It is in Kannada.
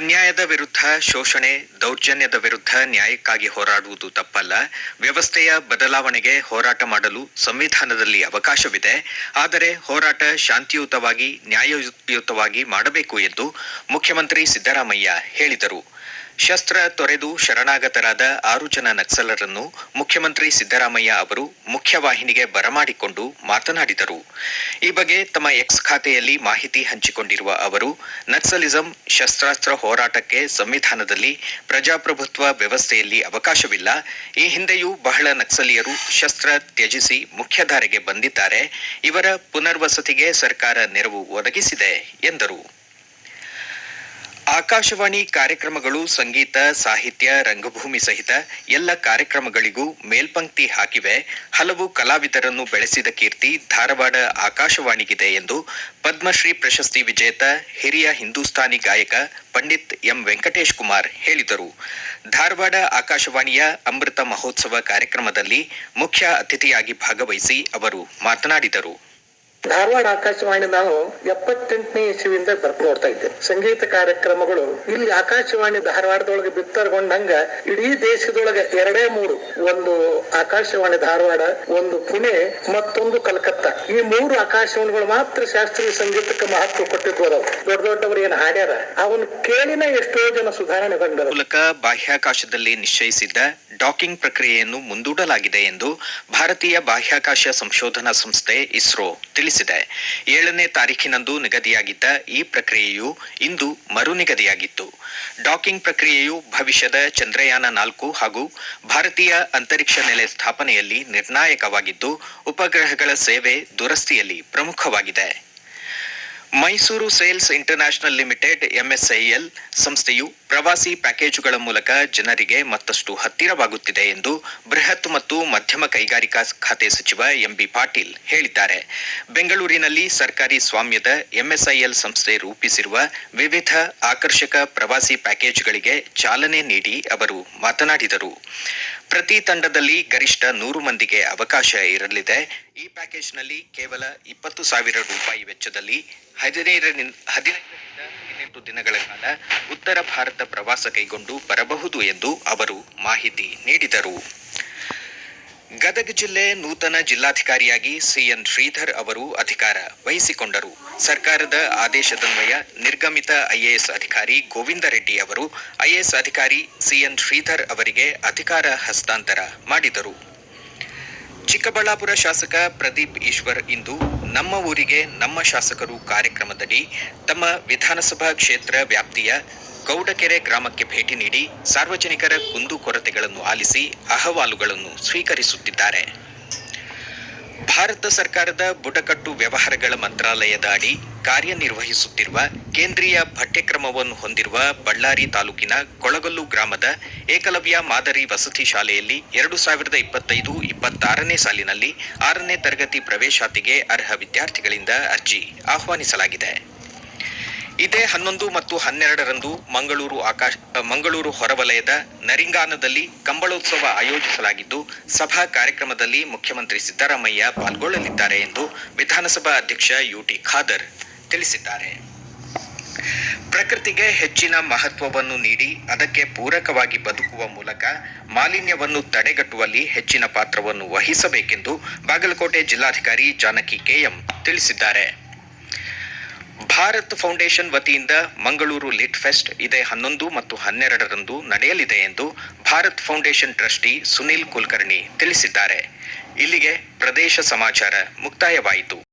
ಅನ್ಯಾಯದ ವಿರುದ್ಧ ಶೋಷಣೆ, ದೌರ್ಜನ್ಯದ ವಿರುದ್ಧ ನ್ಯಾಯಕ್ಕಾಗಿ ಹೋರಾಡುವುದು ತಪ್ಪಲ್ಲ. ವ್ಯವಸ್ಥೆಯ ಬದಲಾವಣೆಗೆ ಹೋರಾಟ ಮಾಡಲು ಸಂವಿಧಾನದಲ್ಲಿ ಅವಕಾಶವಿದೆ. ಆದರೆ ಹೋರಾಟ ಶಾಂತಿಯುತವಾಗಿ, ನ್ಯಾಯಯುತವಾಗಿ ಮಾಡಬೇಕು ಎಂದು ಮುಖ್ಯಮಂತ್ರಿ ಸಿದ್ದರಾಮಯ್ಯ ಹೇಳಿದರು. ಶಸ್ತ್ರ ತೊರೆದು ಶರಣಾಗತರಾದ ಆರು ಜನ ನಕ್ಸಲರನ್ನು ಮುಖ್ಯಮಂತ್ರಿ ಸಿದ್ದರಾಮಯ್ಯ ಅವರು ಮುಖ್ಯವಾಹಿನಿಗೆ ಬರಮಾಡಿಕೊಂಡು ಮಾತನಾಡಿದರು. ಈ ಬಗ್ಗೆ ತಮ್ಮ ಎಕ್ಸ್ ಖಾತೆಯಲ್ಲಿ ಮಾಹಿತಿ ಹಂಚಿಕೊಂಡಿರುವ ಅವರು, ನಕ್ಸಲಿಸಂ ಶಸ್ತ್ರಾಸ್ತ್ರ ಹೋರಾಟಕ್ಕೆ ಸಂವಿಧಾನದಲ್ಲಿ ಪ್ರಜಾಪ್ರಭುತ್ವ ವ್ಯವಸ್ಥೆಯಲ್ಲಿ ಅವಕಾಶವಿಲ್ಲ. ಈ ಹಿಂದೆಯೂ ಬಹಳ ನಕ್ಸಲೀಯರು ಶಸ್ತ್ರ ತ್ಯಜಿಸಿ ಮುಖ್ಯಧಾರೆಗೆ ಬಂದಿದ್ದಾರೆ. ಇವರ ಪುನರ್ವಸತಿಗೆ ಸರ್ಕಾರ ನೆರವು ಒದಗಿಸಿದೆ ಎಂದರು. ಆಕಾಶವಾಣಿ ಕಾರ್ಯಕ್ರಮಗಳು, ಸಂಗೀತ, ಸಾಹಿತ್ಯ, ರಂಗಭೂಮಿ ಸಹಿತ ಎಲ್ಲ ಕಾರ್ಯಕ್ರಮಗಳಿಗೂ ಮೇಲ್ಪಂಕ್ತಿ ಹಾಕಿವೆ. ಹಲವು ಕಲಾವಿದರನ್ನು ಬೆಳೆಸಿದ ಕೀರ್ತಿ ಧಾರವಾಡ ಆಕಾಶವಾಣಿಗಿದೆ ಎಂದು ಪದ್ಮಶ್ರೀ ಪ್ರಶಸ್ತಿ ವಿಜೇತ ಹಿರಿಯ ಹಿಂದೂಸ್ತಾನಿ ಗಾಯಕ ಪಂಡಿತ್ ಎಂ ವೆಂಕಟೇಶ್ ಕುಮಾರ್ ಹೇಳಿದರು. ಧಾರವಾಡ ಆಕಾಶವಾಣಿಯ ಅಮೃತ ಮಹೋತ್ಸವ ಕಾರ್ಯಕ್ರಮದಲ್ಲಿ ಮುಖ್ಯ ಅತಿಥಿಯಾಗಿ ಭಾಗವಹಿಸಿ ಅವರು ಮಾತನಾಡಿದರು. ಧಾರವಾಡ ಆಕಾಶವಾಣಿ ನಾನು ಎಪ್ಪತ್ತೆಂಟನೇ ಇಸುವಿಂದ ಬರ್ತಾ ನೋಡ್ತಾ ಇದ್ದೆ ಸಂಗೀತ ಕಾರ್ಯಕ್ರಮಗಳು ಇಲ್ಲಿ ಆಕಾಶವಾಣಿ ಧಾರವಾಡದೊಳಗೆ ಬಿತ್ತರಗೊಂಡಂಗ ಇಡೀ ದೇಶದೊಳಗೆ ಎರಡೇ ಮೂರು, ಒಂದು ಆಕಾಶವಾಣಿ ಧಾರವಾಡ, ಒಂದು ಪುಣೆ, ಮತ್ತೊಂದು ಕಲ್ಕತ್ತಾ. ಈ ಮೂರು ಆಕಾಶವಾಣಿಗಳು ಮಾತ್ರ ಶಾಸ್ತ್ರೀಯ ಸಂಗೀತಕ್ಕೆ ಮಹತ್ವ ಕೊಟ್ಟಿದ್ವು ಅದಾವ. ದೊಡ್ಡ ದೊಡ್ಡವರು ಏನ್ ಹಾಡ್ಯಾರ? ಅವನ್ ಕೇಳಿನ ಎಷ್ಟೋ ಜನ ಸುಧಾರಣೆ ಕಂಡರು. ಮೂಲಕ ಬಾಹ್ಯಾಕಾಶದಲ್ಲಿ ನಿಶ್ಚಯಿಸಿದ್ದ ಡಾಕಿಂಗ್ ಪ್ರಕ್ರಿಯೆಯನ್ನು ಮುಂದೂಡಲಾಗಿದೆ ಎಂದು ಭಾರತೀಯ ಬಾಹ್ಯಾಕಾಶ ಸಂಶೋಧನಾ ಸಂಸ್ಥೆ ಇಸ್ರೋ ತಿಳಿಸಿದೆ. ಏಳನೇ ತಾರೀಖಿನಂದು ನಿಗದಿಯಾಗಿದ್ದ ಈ ಪ್ರಕ್ರಿಯೆಯು ಇಂದು ಮರು ನಿಗದಿಯಾಗಿತ್ತು ಡಾಕಿಂಗ್ ಪ್ರಕ್ರಿಯೆಯು ಭವಿಷ್ಯದ ಚಂದ್ರಯಾನ ನಾಲ್ಕು ಹಾಗೂ ಭಾರತೀಯ ಅಂತರಿಕ್ಷ ನೆಲೆ ಸ್ಥಾಪನೆಯಲ್ಲಿ ನಿರ್ಣಾಯಕವಾಗಿದ್ದು, ಉಪಗ್ರಹಗಳ ಸೇವೆ ದುರಸ್ತಿಯಲ್ಲಿ ಪ್ರಮುಖವಾಗಿದೆ. Mysuru sales international limited, MSIL ಸಂಸ್ಥೆಯು ಪ್ರವಾಸಿ ಪ್ಯಾಕೇಜುಗಳ ಮೂಲಕ ಜನರಿಗೆ ಮತ್ತಷ್ಟು ಹತ್ತಿರವಾಗುತ್ತಿದೆ ಎಂದು ಬೃಹತ್ ಮತ್ತು ಮಧ್ಯಮ ಕೈಗಾರಿಕಾ ಖಾತೆ ಸಚಿವ ಎಂಬಿ ಪಾಟೀಲ್ ಹೇಳಿದ್ದಾರೆ. ಬೆಂಗಳೂರಿನಲ್ಲಿ ಸರ್ಕಾರಿ ಸ್ವಾಮ್ಯದ ಎಂಎಸ್ಐಎಲ್ ಸಂಸ್ಥೆ ರೂಪಿಸಿರುವ ವಿವಿಧ ಆಕರ್ಷಕ ಪ್ರವಾಸಿ ಪ್ಯಾಕೇಜ್ಗಳಿಗೆ ಚಾಲನೆ ನೀಡಿ ಅವರು ಮಾತನಾಡಿದರು. ಪ್ರತಿ ತಂಡದಲ್ಲಿ ಗರಿಷ್ಠ ನೂರು ಮಂದಿಗೆ ಅವಕಾಶ ಇರಲಿದೆ. ಈ ಪ್ಯಾಕೇಜ್ನಲ್ಲಿ ಕೇವಲ ಇಪ್ಪತ್ತು ಸಾವಿರ ರೂಪಾಯಿ ವೆಚ್ಚದಲ್ಲಿ ಹದಿನೈದರಿಂದ ಹದಿನೈದರಿಂದ ಹದಿನೆಂಟು ದಿನಗಳ ಕಾಲ ಉತ್ತರ ಭಾರತ ಪ್ರವಾಸ ಕೈಗೊಂಡು ಬರಬಹುದು ಎಂದು ಅವರು ಮಾಹಿತಿ ನೀಡಿದರು. ಗದಗ ಜಿಲ್ಲೆ ನೂತನ ಜಿಲ್ಲಾಧಿಕಾರಿಯಾಗಿ ಸಿಎನ್ ಶ್ರೀಧರ್ ಅವರು ಅಧಿಕಾರ ವಹಿಸಿಕೊಂಡರು. ಸರ್ಕಾರದ ಆದೇಶದನ್ವಯ ನಿರ್ಗಮಿತ ಐಎಎಸ್ ಅಧಿಕಾರಿ ಗೋವಿಂದ ರೆಡ್ಡಿ ಅವರು, ಐಎಎಸ್ ಅಧಿಕಾರಿ ಸಿಎನ್ ಶ್ರೀಧರ್ ಅವರಿಗೆ ಅಧಿಕಾರ ಹಸ್ತಾಂತರ ಮಾಡಿದರು. ಚಿಕ್ಕಬಳ್ಳಾಪುರ ಶಾಸಕ ಪ್ರದೀಪ್ ಈಶ್ವರ್ ಇಂದು ನಮ್ಮ ಊರಿಗೆ ನಮ್ಮ ಶಾಸಕರು ಕಾರ್ಯಕ್ರಮದಡಿ ತಮ್ಮ ವಿಧಾನಸಭಾ ಕ್ಷೇತ್ರ ವ್ಯಾಪ್ತಿಯ ಗೌಡಕೆರೆ ಗ್ರಾಮಕ್ಕೆ ಭೇಟಿ ನೀಡಿ ಸಾರ್ವಜನಿಕರ ಕುಂದುಕೊರತೆಗಳನ್ನು ಆಲಿಸಿ ಅಹವಾಲುಗಳನ್ನು ಸ್ವೀಕರಿಸುತ್ತಿದ್ದಾರೆ. ಭಾರತ ಸರ್ಕಾರದ ಬುಡಕಟ್ಟು ವ್ಯವಹಾರಗಳ ಮಂತ್ರಾಲಯದ ಅಡಿ ಕಾರ್ಯನಿರ್ವಹಿಸುತ್ತಿರುವ ಕೇಂದ್ರೀಯ ಪಠ್ಯಕ್ರಮವನ್ನು ಹೊಂದಿರುವ ಬಳ್ಳಾರಿ ತಾಲೂಕಿನ ಕೊಳಗಲ್ಲು ಗ್ರಾಮದ ಏಕಲವ್ಯ ಮಾದರಿ ವಸತಿ ಶಾಲೆಯಲ್ಲಿ ಎರಡು ಸಾವಿರದ ಇಪ್ಪತ್ತೈದು ಇಪ್ಪತ್ತಾರನೇ ಸಾಲಿನಲ್ಲಿ ಆರನೇ ತರಗತಿ ಪ್ರವೇಶಾತಿಗೆ ಅರ್ಹ ವಿದ್ಯಾರ್ಥಿಗಳಿಂದ ಅರ್ಜಿ ಆಹ್ವಾನಿಸಲಾಗಿದೆ. ಇದೇ ಹನ್ನೊಂದು ಮತ್ತು ಹನ್ನೆರಡರಂದು ಮಂಗಳೂರು ಆಕಾಶ ಮಂಗಳೂರು ಹೊರವಲಯದ ನರಿಂಗಾನದಲ್ಲಿ ಕಂಬಳೋತ್ಸವ ಆಯೋಜಿಸಲಾಗಿದ್ದು, ಸಭಾ ಕಾರ್ಯಕ್ರಮದಲ್ಲಿ ಮುಖ್ಯಮಂತ್ರಿ ಸಿದ್ದರಾಮಯ್ಯ ಪಾಲ್ಗೊಳ್ಳಲಿದ್ದಾರೆ ಎಂದು ವಿಧಾನಸಭಾ ಅಧ್ಯಕ್ಷ ಯುಟಿ ಖಾದರ್ ತಿಳಿಸಿದ್ದಾರೆ. ಪ್ರಕೃತಿಗೆ ಹೆಚ್ಚಿನ ಮಹತ್ವವನ್ನು ನೀಡಿ, ಅದಕ್ಕೆ ಪೂರಕವಾಗಿ ಬದುಕುವ ಮೂಲಕ ಮಾಲಿನ್ಯವನ್ನು ತಡೆಗಟ್ಟುವಲ್ಲಿ ಹೆಚ್ಚಿನ ಪಾತ್ರವನ್ನು ವಹಿಸಬೇಕೆಂದು ಬಾಗಲಕೋಟೆ ಜಿಲ್ಲಾಧಿಕಾರಿ ಜಾನಕಿ ಕೆಎಂ ತಿಳಿಸಿದ್ದಾರೆ. ಭಾರತ್ ಫೌಂಡೇಶನ್ ವತಿಯಿಂದ ಮಂಗಳೂರು ಲಿಟ್ ಫೆಸ್ಟ್ ಇದೇ ಹನ್ನೊಂದು ಮತ್ತು ಹನ್ನೆರಡರಂದು ನಡೆಯಲಿದೆ ಎಂದು ಭಾರತ್ ಫೌಂಡೇಶನ್ ಟ್ರಸ್ಟಿ ಸುನಿಲ್ ಕುಲಕರ್ಣಿ ತಿಳಿಸಿದ್ದಾರೆ. ಇಲ್ಲಿಗೆ ಪ್ರದೇಶ ಸಮಾಚಾರ ಮುಕ್ತಾಯವಾಯಿತು.